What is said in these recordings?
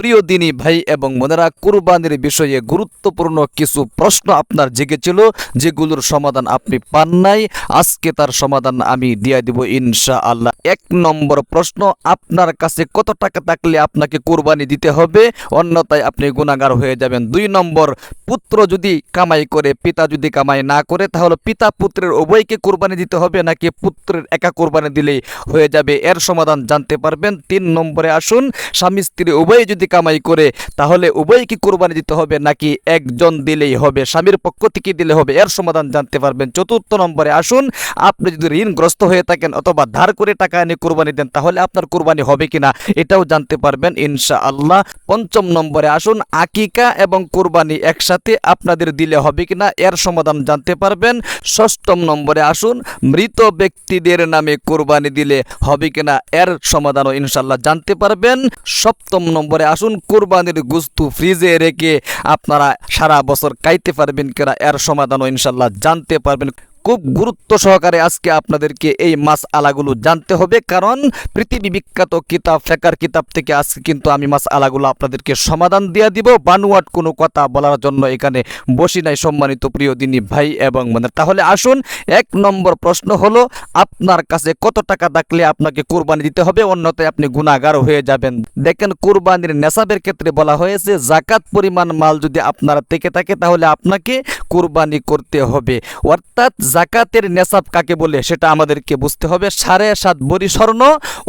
প্রিয় দিনী ভাই এবং বোনেরা, কুরবানির বিষয়ে গুরুত্বপূর্ণ কিছু প্রশ্ন আপনার জেগেছিল, যেগুলোর সমাধান আপনি পান নাই। আজকে তার সমাধান আমি দিয়ে দিব ইনশা আল্লাহ এক নম্বর প্রশ্ন, আপনার কাছে কত টাকা থাকলে আপনাকে কুরবানি দিতে হবে? অন্যথায় আপনি গুণাগার হয়ে যাবেন। দুই নম্বর, পুত্র যদি কামাই করে, পিতা যদি কামাই না করে, তাহলে পিতা পুত্রের উভয়কে কোরবানি দিতে হবে, নাকি পুত্রের একা কোরবানি দিলেই হয়ে যাবে? এর সমাধান জানতে পারবেন। তিন নম্বরে আসুন, স্বামী স্ত্রী উভয় যদি কামাই করে, তাহলে উভয় কি কোরবানি দিতে হবে নাকি একজন দিলেই হবে? স্বামীর পক্ষ থেকে দিলে হবে, এর সমাধান জানতে পারবেন। চতুর্থ নম্বরে আসুন, আপনি যদি ঋণগ্রস্ত হয়ে থাকেন অথবা ধার করে টাকা এনে কোরবানি দেন, তাহলে আপনার কোরবানি হবে কিনা এটাও জানতে পারবেন ইনশা আল্লাহ পঞ্চম নম্বরে আসুন, আকিকা এবং কোরবানি একসাথে আপনাদের দিলে হবে কিনা, এর সমাধান জানতে পারবেন। ষষ্ঠম নম্বরে আসুন, মৃত ব্যক্তিদের নামে কোরবানি দিলে হবে কিনা, এর সমাধানও ইনশাল্লাহ জানতে পারবেন। সপ্তম নম্বরে আসুন কোরবানির গুস্তু ফ্রিজে রেখে আপনারা সারা বছর খাইতে পারবেন কিনা, এর সমাধানও ইনশাল্লাহ জানতে পারবেন। খুব গুরুত্ব সহকারে আজকে আপনাদেরকে এই মাস আলাগুলো জানতে হবে। কারণ পৃথিবী বিখ্যাত কিতাব ফেকার কিতাব থেকে আজকে কিন্তু আমি মাস আলাগুলো আপনাদেরকে সমাধান দিয়ে দিব। বানুয়াট কোনো কথা বলার জন্য এখানে বসি নাই সম্মানিত প্রিয় দিনী ভাই এবং মানে তাহলে আসুন, এক নম্বর প্রশ্ন হলো, আপনার কাছে কত টাকা থাকলে আপনাকে কোরবানি দিতে হবে? অন্যথায় আপনি গুণাগার হয়ে যাবেন। দেখেন, কোরবানির নেশাবের ক্ষেত্রে বলা হয়েছে, জাকাত পরিমাণ মাল যদি আপনার থেকে থাকে, তাহলে আপনাকে কোরবানি করতে হবে। অর্থাৎ জাকাতের নেশাব কাকে বলে সেটা আমাদেরকে বুঝতে হবে। সাড়ে সাত বড়ি স্বর্ণ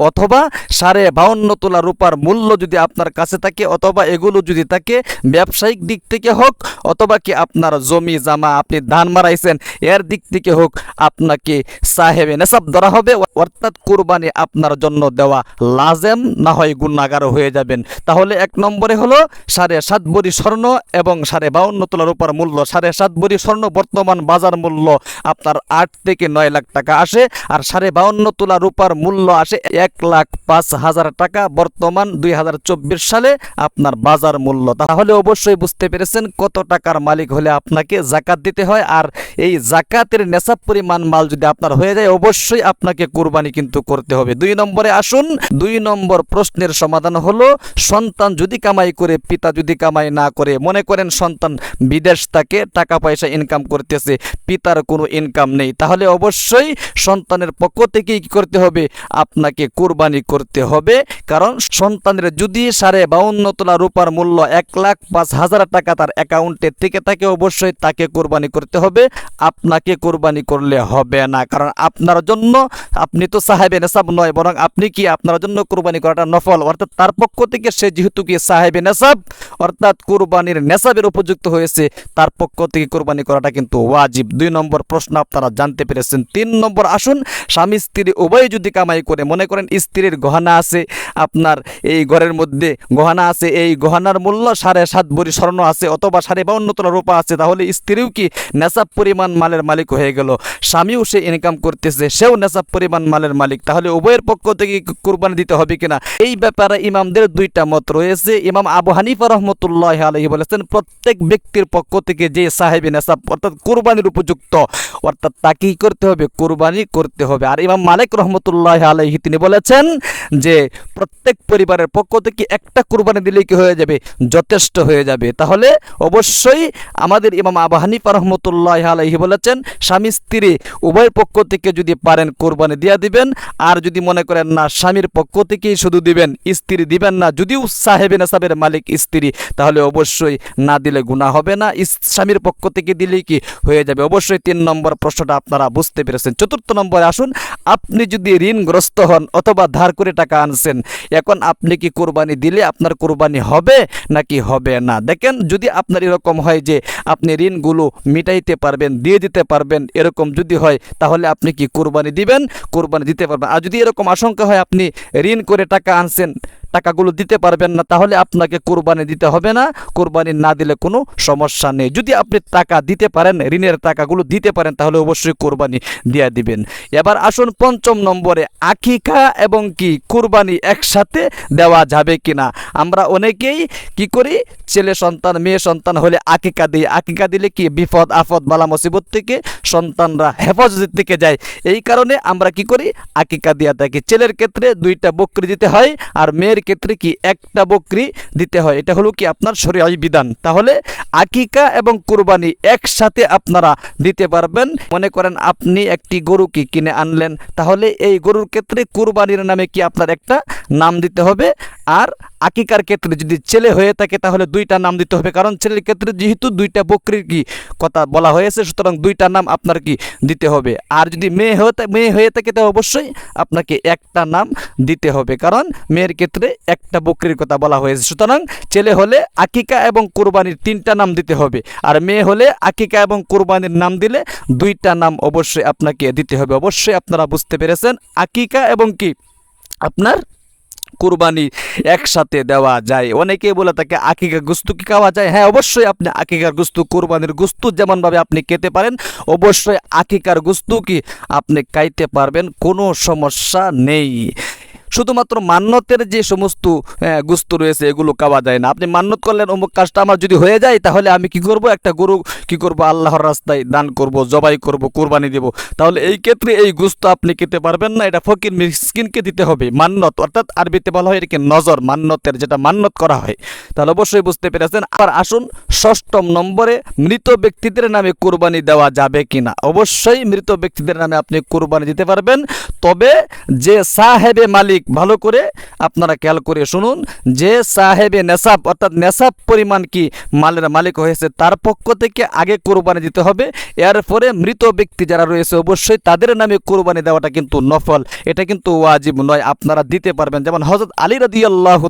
অথবা সাড়ে বাউন্ন তোলা রূপার মূল্য যদি আপনার কাছে থাকে অথবা এগুলো যদি থাকে ব্যবসায়িক দিক থেকে হোক অথবা কি আপনার জমি জামা আপনি ধান মারাইছেন, এর দিক থেকে হোক আপনাকে সাহেবে নেশাব ধরা হবে। অর্থাৎ কোরবানি আপনার জন্য দেওয়া লাজেম, না হয় গুণাগার হয়ে যাবেন। তাহলে এক নম্বরে হলো সাড়ে সাত বড়ি স্বর্ণ এবং সাড়ে বাউন্ন তোলা রূপার মূল্য সাড়ে সাত বড়ি স্বর্ণ বর্তমান বাজার মূল্য আপনার আট থেকে নয় লাখ টাকা আসে আর সাড়ে বাউন্ন তোলা রূপার মূল্য আসে এক লাখ পাঁচ হাজার টাকা বর্তমান দুই হাজার চব্বিশ সালে আপনার বাজার মূল্য। তাহলে অবশ্যই বুঝতে পেরেছেন কত টাকার মালিক হলে আপনাকে জাকাত দিতে হয় আর এই জাকাতের নেশাব পরিমাণ মাল যদি আপনার হয়ে যায় অবশ্যই আপনাকে কোরবানি কিন্তু করতে হবে। দুই নম্বরে আসুন, দুই নম্বর প্রশ্নের সমাধান হলো সন্তান যদি কামাই করে, পিতা যদি কামাই না করে, মনে করেন সন্তান বিদেশ থেকে, টাকা পয়সা ইনকাম করতেছে, পিতার কোনো ইনকাম নেই। তাহলে অবশ্যই সন্তানের পক্ষ থেকেই কি করতে হবে? আপনাকে কোরবানি করতে হবে। কারণ সন্তানের যদি সাড়ে বাউন্ন তোলা রূপার মূল্য এক লাখ পাঁচ হাজার টাকা তার অ্যাকাউন্টে থেকে থাকে, অবশ্যই তাকে কোরবানি করতে হবে। আপনাকে কোরবানি করলে হবে না। কারণ আপনার জন্য, আপনি তো সাহেবে নেশাব নয়, বরং আপনি কি আপনার জন্য কোরবানি করাটা নফল? অর্থাৎ তার পক্ষ থেকে সে যেহেতু কি সাহেবে নেশাব, অর্থাৎ কোরবানির নেশাবের উপযুক্ত হয়েছে, তার পক্ষ থেকে কোরবানি করাটা কিন্তু ওয়াজিব। দুই নম্বর প্রশ্ন আপনারা জানতে পেরেছেন। তিন নম্বর আসুন, স্বামী স্ত্রী উভয় যদি কামাই করে, মনে করেন স্ত্রীর গহনা আছে, আপনার এই ঘরের মধ্যে গহনা আছে, এই গহনার মূল্য সাড়ে সাত ভরি স্বর্ণ আছে অথবা সাড়ে বাউন্ন তোলা রূপা আছে, তাহলে স্ত্রীও কি নেশাব পরিমাণ মালের মালিক হয়ে গেল? স্বামীও সে ইনকাম করতেছে, সেও নেশাব পরিমাণ মালের মালিক। তাহলে উভয়ের পক্ষ থেকে কোরবানি দিতে হবে কিনা? এই ব্যাপারে ইমামদের দুইটা মত রয়েছে। ইমাম আবু হানিফা রহমতুল্লাহ আলহি বলেছেন, প্রত্যেক ব্যক্তির পক্ষ থেকে যে সাহেবি নেশাব অর্থাৎ কোরবানির উপযুক্ত। অর্থাৎ তাকেই করতে হবে? কোরবানি করতে হবে। আর ইমাম মালিক রহমতুল্লাহ আলহি তিনি বলেছেন যে, প্রত্যেক পরিবারের পক্ষ থেকে একটা কোরবানি দিলেই কি হয়ে যাবে? যথেষ্ট হয়ে যাবে। তাহলে অবশ্যই আমাদের ইমাম আবু হানিফা রহমতুল্লাহ আলহি বলেছেন, স্বামী স্ত্রী উভয় পক্ষ থেকে যদি পারেন কোরবানি দিয়া দিবেন, আর যদি মনে করেন না, স্বামীর পক্ষ থেকেই শুধু দিবেন, স্ত্রী দিবেন না যদিও সাহেবে নেশাবের মালিক স্ত্রী, তাহলে অবশ্যই না দিলে গুণা হবে না। স্বামীর পক্ষ থেকে দিলেই কি হয়ে যাবে? অবশ্যই তিন নম্বর প্রশ্নটা আপনারা বুঝতে পেরেছেন। চতুর্থ নম্বরে আসুন, আপনি যদি ঋণগ্রস্ত হন অথবা ধার করে টাকা আনছেন, এখন আপনি কি কোরবানি দিলে আপনার কোরবানি হবে নাকি হবে না? দেখেন, যদি আপনার এরকম হয় যে আপনি ঋণগুলো মিটাইতে পারবেন, দিয়ে দিতে পারবেন, এরকম যদি হয়, তাহলে আপনি কি কোরবানি দিবেন? কোরবানি দিতে পারবেন। আর যদি এরকম আশঙ্কা হয় আপনি ঋণ করে টাকা আনছেন টাকাগুলো দিতে পারবেন না, তাহলে আপনাকে কোরবানি দিতে হবে না। কোরবানি না দিলে কোনো সমস্যা নেই। যদি আপনি টাকা দিতে পারেন, ঋণের টাকাগুলো দিতে পারেন, তাহলে অবশ্যই কোরবানি দিয়ে দিবেন। এবার আসুন পঞ্চম নম্বরে, আকিকা এবং কি, কোরবানি একসাথে দেওয়া যাবে কিনা? আমরা অনেকেই কি করি, ছেলে সন্তান, মেয়ে সন্তান হলে আকিকা দিই। আকিকা দিলে কি, বিপদ আফদ বালা, মুসিবত থেকে সন্তানরা হেফাজতের দিকে যায়। এই কারণে আমরা কি করি, আকিকা দিয়া থাকি। ছেলের ক্ষেত্রে দুইটা বকরি দিতে হয়, আর মেয়ের ক্ষেত্রে কি একটা বকরি দিতে হয়? এটা হলো কি আপনার শরীয় বিধান। তাহলে আকিকা এবং কোরবানি একসাথে আপনারা দিতে পারবেন। মনে করেন আপনি একটি গরুকে কিনে আনলেন, তাহলে এই গরুর ক্ষেত্রে কোরবানির নামে কি আপনার একটা নাম দিতে হবে? আর আকিকার ক্ষেত্রে যদি ছেলে হয়ে থাকে, তাহলে দুইটা নাম দিতে হবে। কারণ ছেলের ক্ষেত্রে যেহেতু দুইটা বকরির কি কথা বলা হয়েছে, সুতরাং দুইটা নাম আপনার কি দিতে হবে। আর যদি মেয়ে হয়ে মেয়ে হয়ে থাকে, তাহলে অবশ্যই আপনাকে একটা নাম দিতে হবে। কারণ মেয়ের ক্ষেত্রে একটা বকরির কথা বলা হয়েছে। সুতরাং ছেলে হলে আকিকা এবং কোরবানির তিনটা নাম দিতে হবে। আর মেয়ে হলে আকিকা এবং কোরবানির নাম দিলে দুইটা নাম অবশ্যই আপনাকে দিতে হবে। অবশ্যই আপনারা বুঝতে পেরেছেন, আকিকা এবং কি? আপনার কুরবানি একসাথে দেওয়া যায়। অনেকে বলে থাকে আকিকা গুস্তু কি খাওয়া যায়? হ্যাঁ অবশ্যই আপনি আকিকার গুস্তু কুরবানির গুস্তু যেমনভাবে আপনি খেতে পারেন, অবশ্যই আকিকার গুস্তু কি আপনি খাইতে পারবেন, কোনো সমস্যা নেই। শুধুমাত্র মান্যতের যে সমস্ত গুস্তু রয়েছে, এগুলো খাওয়া যায় না। আপনি মান্যত করলেন, অমুক কাজটা আমার যদি হয়ে যায়, তাহলে আমি কি করব? একটা গরু কি করব? আল্লাহর রাস্তায় দান করব, জবাই করব, কোরবানি দেব। তাহলে এই ক্ষেত্রে এই গুস্ত আপনি খেতে পারবেন না, এটা ফকির মিসকিনকে দিতে হবে। মান্যত অর্থাৎ আরবিতে বলা হয় এটাকে নজর মান্যতের যেটা মান্যত করা হয়। তাহলে অবশ্যই বুঝতে পেরেছেন। আবার আসুন ষষ্ঠম নম্বরে, মৃত ব্যক্তিদের নামে কোরবানি দেওয়া যাবে কিনা। অবশ্যই মৃত ব্যক্তিদের নামে আপনি কোরবানি দিতে পারবেন। তবে যে সাহেবে মালিক ভালো করে আপনারা খেয়াল করে শুনুন যে সাহেবে নেশাব, অর্থাৎ নেশাব পরিমাণ কি মালের মালিক হয়েছে তার পক্ষ থেকে আগে কোরবানি দিতে হবে। এরপরে মৃত ব্যক্তি যারা রয়েছে অবশ্যই তাদের নামে কোরবানি দেওয়াটা কিন্তু নফল। এটা কিন্তু ওয়াজিব নয়, আপনারা দিতে পারবেন। যেমন হজরত আলী আল্লাহ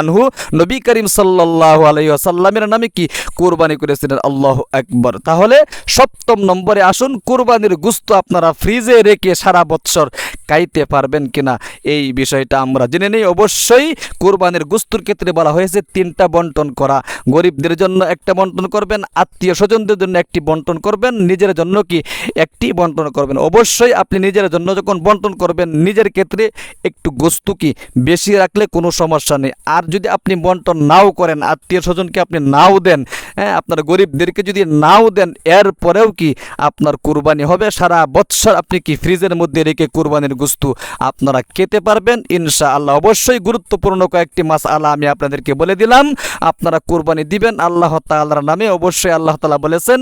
আনহু, নবী করিম সাল্লাহ আলাইসাল্লামের নামে কি কোরবানি করেছিলেন? আল্লাহ একবার তাহলে সপ্তম নম্বরে আসুন, কোরবানির গুস্ত আপনারা ফ্রিজে রেখে সারা বৎসর খাইতে পারবেন কিনা? এই বিষয়টা আমরা জেনে নেই। অবশ্যই কোরবানির গুস্তুর ক্ষেত্রে বলা হয়েছে, তিনটা বন্টন করা। গরিবদের জন্য একটা বন্টন করবেন, আত্মীয় স্বজনদের জন্য একটি বন্টন করবেন, নিজের জন্য কি একটি বন্টন করবেন? অবশ্যই আপনি নিজের জন্য যখন বন্টন করবেন, নিজের ক্ষেত্রে একটু গোস্তু কি বেশি রাখলে কোনো সমস্যা নেই। আর যদি আপনি বন্টন নাও করেন, আত্মীয় স্বজনকে আপনি নাও দেন হ্যাঁ আপনার গরিবদেরকে যদি নাও দেন এরপরেও কি আপনার কুরবানি হবে? সারা বৎসর আপনি কি ফ্রিজের মধ্যে রেখে কুরবানির গুস্তু আপনারা খেতে পারবেন ইনশা আল্লাহ অবশ্যই গুরুত্বপূর্ণ কয়েকটি মাস আল্লাহ আমি আপনাদেরকে বলে দিলাম। আপনারা কুরবানি দিবেন আল্লাহ তাআলার নামে। অবশ্যই আল্লাহ তালা বলেছেন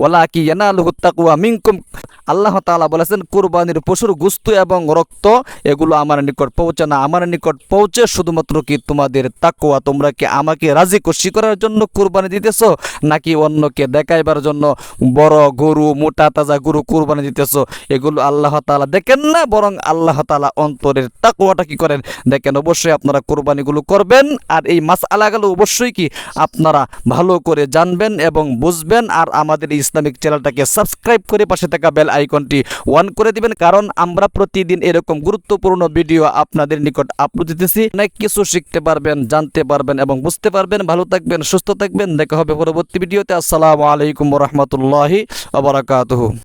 ওয়ালা ইয়ানালুহু তাকওয়া মিনকুম। আল্লাহ তাআলা বলেছেন, কুরবানির পশুর গুস্তু এবং রক্ত, এগুলো আমার নিকট পৌঁছে না। আমার নিকট পৌঁছে শুধুমাত্র কি তোমাদের তাকুয়া তোমরা কি আমাকে রাজি খুশি করার জন্য কুরবানি দিতেছো? নাকি অন্যকে দেখাইবার জন্য বড় গরু, মোটা, তাজা গরু কুরবানি দিতেছ? এগুলো আল্লাহ তাআলা দেখেন না, বরং আল্লাহ তালা অন্তরের তাকওয়াটা কি করেন? দেখেন, অবশ্যই আপনারা কোরবানিগুলো করবেন, আর এই মাস আলাগুলো অবশ্যই কি আপনারা ভালো করে জানবেন এবং বুঝবেন, আর আমাদের ইসলামিক চ্যানেলটাকে সাবস্ক্রাইব করে পাশে থাকা বেল আইকনটি অন করে দিবেন, কারণ আমরা প্রতিদিন এরকম গুরুত্বপূর্ণ ভিডিও আপনাদের নিকট আপলোড দিতেছি। অনেক কিছু শিখতে পারবেন, জানতে পারবেন এবং বুঝতে পারবেন। ভালো থাকবেন, সুস্থ থাকবেন। দেখা হবে পরবর্তী ভিডিওতে। আসসালামু আলাইকুম রহমতুল্লাহি আবরাকাতহ